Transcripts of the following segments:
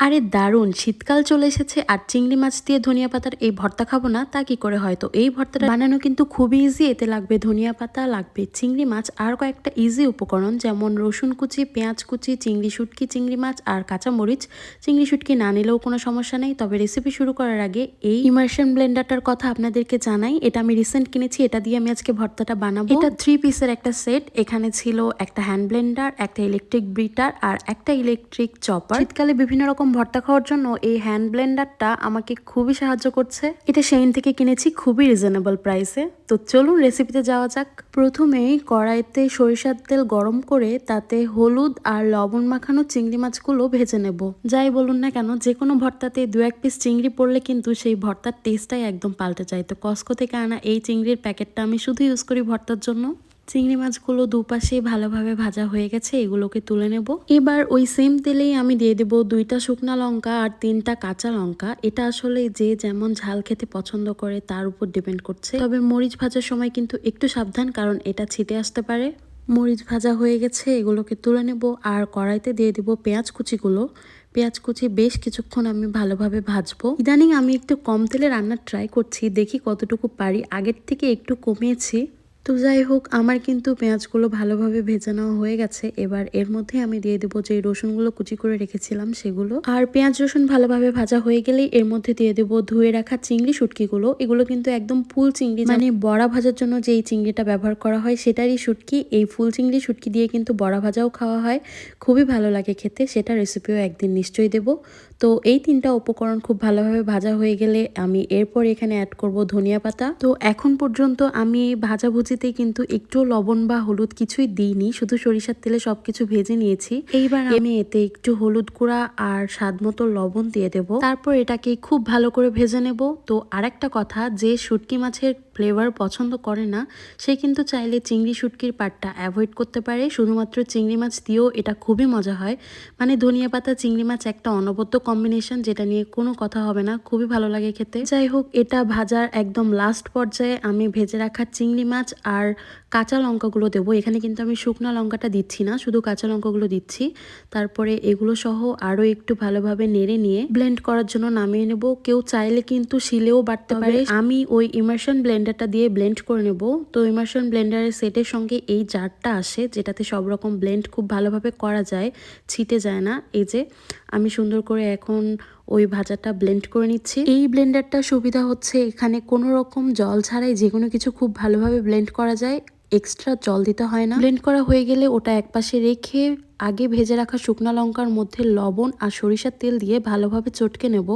আরে দারুণ, শীতকাল চলে এসেছে আর চিংড়ি মাছ দিয়ে ধনিয়া পাতার এই ভর্তা খাব না, তা কি করে হয়তো এই ভর্তাটা বানানো কিন্তু খুবই ইজি এতে লাগবে ধনিয়া পাতা, লাগবে চিংড়ি মাছ আর কয়েকটা ইজি উপকরণ, যেমন রসুন কুচি, পেঁয়াজ কুচি, চিংড়ি শুটকি, চিংড়ি মাছ আর কাঁচা মরিচ চিংড়ি শুটকি না নিলেও কোনো সমস্যা নেই, তবে রেসিপি শুরু করার আগে এই ইমার্শন ব্লেন্ডারটার কথা আপনাদেরকে জানাই। এটা আমি রিসেন্ট কিনেছি, এটা দিয়ে আমি আজকে ভর্তাটা বানাবো। এটা থ্রি পিসের একটা সেট এখানে ছিল একটা হ্যান্ড ব্লেন্ডার একটা ইলেকট্রিক ব্রিটার আর একটা ইলেকট্রিক চপার শীতকালে বিভিন্ন রকম ভর্তা খাওয়ার জন্য এই হ্যান্ড ব্লেন্ডারটা আমাকে খুবই সাহায্য করছে। এটা সেইন থেকে কিনেছি খুবই রিজনেবল প্রাইসে তো চলুন রেসিপিতে যাওয়া যাক। প্রথমেই কড়াইতে সরিষার তেল গরম করে তাতে হলুদ আর লবণ মাখানো চিংড়ি মাছগুলো ভেজে নেব। যাই বলুন না কেন যে কোনো ভর্তাতে দু এক পিস চিংড়ি পড়লে কিন্তু সেই ভর্তার টেস্টটাই একদম পাল্টে যায়। তো কস্কো থেকে আনা এই চিংড়ির প্যাকেটটা আমি শুধু ইউজ করি ভর্তার জন্য। চিংড়ি মাছগুলো দুপাশে ভালোভাবে ভাজা হয়ে গেছে, এগুলোকে তুলে নেব। এবার ওই সেম তেলেই আমি দিয়ে দেব দুইটা শুকনা লঙ্কা আর তিনটা কাঁচা লঙ্কা। এটা আসলে যে যেমন ঝাল খেতে পছন্দ করে তার উপর ডিপেন্ড করছে। তবে মরিচ ভাজার সময় কিন্তু একটু সাবধান, কারণ এটা ছিটে আসতে পারে। মরিচ ভাজা হয়ে গেছে, এগুলোকে তুলে নেব আর কড়াইতে দিয়ে দিব পেঁয়াজ কুচিগুলো। পেঁয়াজ কুচি বেশ কিছুক্ষণ আমি ভালোভাবে ভাজবো। ইদানিং আমি একটু কম তেলে রান্নার ট্রাই করছি, দেখি কতটুকু পারি। আগের থেকে একটু কমিয়েছি। তো যাই হোক, আমার কিন্তু পেঁয়াজগুলো ভালোভাবে ভেজে নেওয়া হয়ে গেছে। এবার এর মধ্যে আমি দিয়ে দেবো যে রসুনগুলো কুচি করে রেখেছিলাম সেগুলো। আর পেঁয়াজ রসুন ভালোভাবে ভাজা হয়ে গেলেই এর মধ্যে দিয়ে দেবো ধুয়ে রাখা চিংড়ি শুটকিগুলো। এগুলো কিন্তু একদম ফুল চিংড়ি মানে বড়া ভাজার জন্য যে এই চিংড়িটা ব্যবহার করা হয় সেটারই শুটকি। এই ফুল চিংড়ি শুটকি দিয়ে কিন্তু বড়া ভাজাও খাওয়া হয়। খুবই ভালো লাগে খেতে, সেটা রেসিপিও একদিন নিশ্চয়ই দেবো। তো এই তিনটা উপকরণ খুব ভালোভাবে ভাজা হয়ে গেলে আমি এরপর এখানে অ্যাড করব ধনিয়া পাতা। তো এখন পর্যন্ত আমি এই ভাজাভুজিতে কিন্তু একটু লবণ বা হলুদ কিছুই দিইনি শুধু সরিষার তেলে সবকিছু ভেজে নিয়েছি। এইবার আমি এতে একটু হলুদ গুঁড়া আর স্বাদ মতো লবণ দিয়ে দেব। তারপর এটাকে খুব ভালো করে ভেজে নেব। তো আরেকটা কথা যে শুটকি মাছের ফ্লেভার পছন্দ করে না সে কিন্তু চাইলে চিংড়ি শুটকির পাটটা অ্যাভয়েড করতে পারে। শুধুমাত্র চিংড়ি মাছ দিয়েও এটা খুবই মজা হয়। মানে ধনিয়া পাতা চিংড়ি মাছ একটা অনবদ্য কম্বিনেশন যেটা নিয়ে কোনো কথা হবে না খুবই ভালো লাগে খেতে। যাই হোক এটা ভাজার একদম লাস্ট পর্যায়ে আমি ভেজে রাখা চিংড়ি মাছ আর কাঁচা লঙ্কাগুলো দেবো। এখানে কিন্তু আমি শুকনো লঙ্কাটা দিচ্ছি না শুধু কাঁচা লঙ্কাগুলো দিচ্ছি। তারপরে এগুলো সহ আরও একটু ভালোভাবে নেড়ে নিয়ে ব্লেন্ড করার জন্য নামিয়ে নেব। কেউ চাইলে কিন্তু শিলেও বাটতে পারে। আমি ওই ইমার্শন ব্লেন্ডারটা দিয়ে ব্লেন্ড করে নেব। তো ইমার্শন ব্লেন্ডারের সেটের সঙ্গে এই জারটা আসে যেটাতে সব রকম ব্লেন্ড খুব ভালোভাবে করা যায় ছিটে যায় না। এই যে আমি সুন্দর করে এখন ওই ভাজাটা ব্লেন্ড করে নিচ্ছি। এই ব্লেন্ডারটা সুবিধা হচ্ছে এখানে কোনো রকম জল ছাড়াই যে কোনো কিছু খুব ভালোভাবে ব্লেন্ড করা যায়। এক্সট্রা জল দিতে হয় না। ব্লেন্ড করা হয়ে গেলে ওটা একপাশে রেখে আগে ভেজে রাখা শুকনো লঙ্কার মধ্যে লবণ আর সরিষার তেল দিয়ে ভালোভাবে চটকে নেব।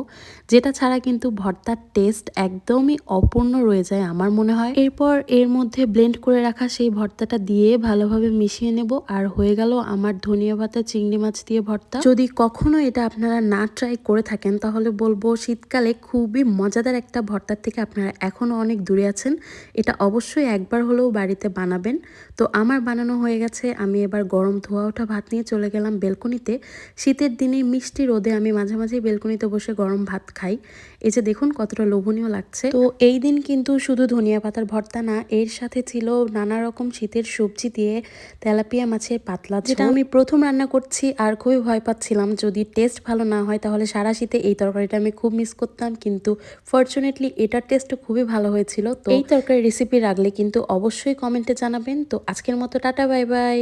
যেটা ছাড়া কিন্তু ভর্তার টেস্ট একদমই অপূর্ণ রয়ে যায় আমার মনে হয়। এরপর এর মধ্যে ব্লেন্ড করে রাখা সেই ভর্তাটা দিয়ে ভালোভাবে মিশিয়ে নেব আর হয়ে গেল আমার ধনিয়া পাতা, চিংড়ি মাছ দিয়ে ভর্তা। যদি কখনো এটা আপনারা না ট্রাই করে থাকেন, তাহলে বলব শীতকালে খুবই মজাদার একটা ভর্তার থেকে আপনারা এখনও অনেক দূরে আছেন। এটা অবশ্যই একবার হলেও বাড়িতে বানাবেন। তো আমার বানানো হয়ে গেছে, আমি এবার গরম ধোয়া ওঠা ভাত নিয়ে চলে গেলাম বেলকনিতে। শীতের দিনে মিষ্টি রোদে আমি মাঝে মাঝে বেলকনিতে বসে গরম ভাত খাই। এই যে দেখুন, কতটা লোভনীয় লাগছে। তো এই দিন কিন্তু শুধু ধনিয়া পাতার ভর্তা না, এর সাথে ছিল নানা রকম শীতের সবজি দিয়ে তেলাপিয়া মাছের পাতলা যেটা আমি প্রথম রান্না করছি আর খুবই ভয় পাচ্ছিলাম। যদি টেস্ট ভালো না হয়, তাহলে সারা শীতে এই তরকারিটা আমি খুব মিস করতাম। কিন্তু ফর্চুনেটলি এটার টেস্ট খুবই ভালো হয়েছিল। তো এই তরকারি রেসিপি রাখলে কিন্তু অবশ্যই কমেন্টে জানাবেন। তো আজকের মতো টাটা বাই বাই